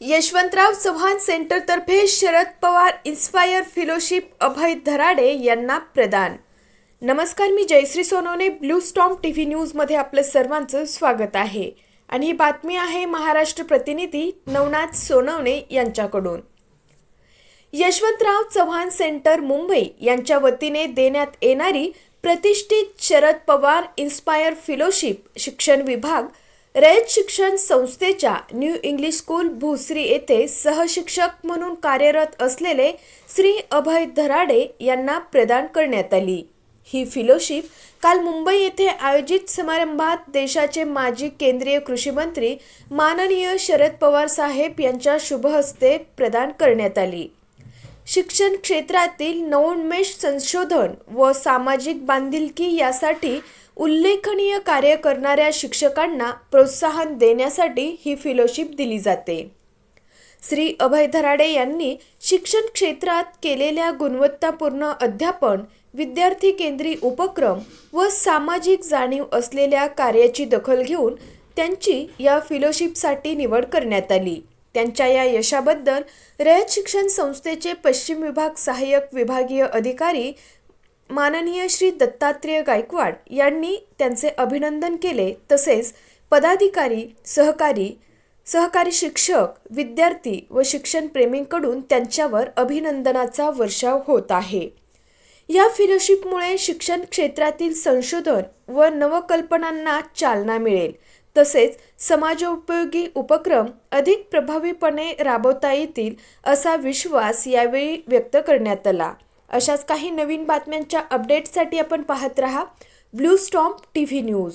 यशवंतराव चव्हाण सेंटरतर्फे Sharad Pawar inspire fellowship Abhay Dharade यांना प्रदान. नमस्कार मी Jayashree Sonawane blue storm T V न्यूजमध्ये आपलं सर्वांचं स्वागत आहे. आणि ही बातमी आहे महाराष्ट्र प्रतिनिधी नवनाथ सोनवणे यांच्याकडून. यशवंतराव चव्हाण सेंटर मुंबई यांच्या वतीने देण्यात येणारी प्रतिष्ठित शरद पवार इन्स्पायर फेलोशिप शिक्षण विभाग रयत शिक्षण संस्थेच्या न्यू इंग्लिश स्कूल भोसरी येथे सहशिक्षक म्हणून कार्यरत असलेले श्री अभय धराडे यांना प्रदान करण्यात आली. ही फिलोशिप काल मुंबई येथे आयोजित समारंभात देशाचे माजी केंद्रीय कृषी मंत्री माननीय शरद पवार साहेब यांच्या शुभहस्ते प्रदान करण्यात आली. शिक्षण क्षेत्रातील नवोन्मेष संशोधन व सामाजिक बांधिलकी यासाठी उल्लेखनीय कार्य करणाऱ्या शिक्षकांना प्रोत्साहन देण्यासाठी ही फेलोशिप दिली जाते. श्री अभय धराडे यांनी शिक्षण क्षेत्रात केलेल्या गुणवत्तापूर्ण अध्यापन विद्यार्थी केंद्री उपक्रम व सामाजिक जाणीव असलेल्या कार्याची दखल घेऊन त्यांची या फेलोशिपसाठी निवड करण्यात आली. त्यांच्या या यशाबद्दल रयत शिक्षण संस्थेचे पश्चिम विभाग सहाय्यक विभागीय अधिकारी माननीय श्री दत्तात्रेय गायकवाड यांनी त्यांचे अभिनंदन केले. तसेच पदाधिकारी सहकारी सहकारी शिक्षक विद्यार्थी व शिक्षणप्रेमींकडून त्यांच्यावर अभिनंदनाचा वर्षाव होत आहे. या फेलोशिपमुळे शिक्षण क्षेत्रातील संशोधन व नवकल्पनांना चालना मिळेल. तसेच समाजोपयोगी उपक्रम अधिक प्रभावीपणे राबवता येतील असा विश्वास यावेळी व्यक्त करण्यात आला. अशाच काही नवीन बातम्यांच्या अपडेटसाठी आपण पाहत रहा. Blue stomp T V news.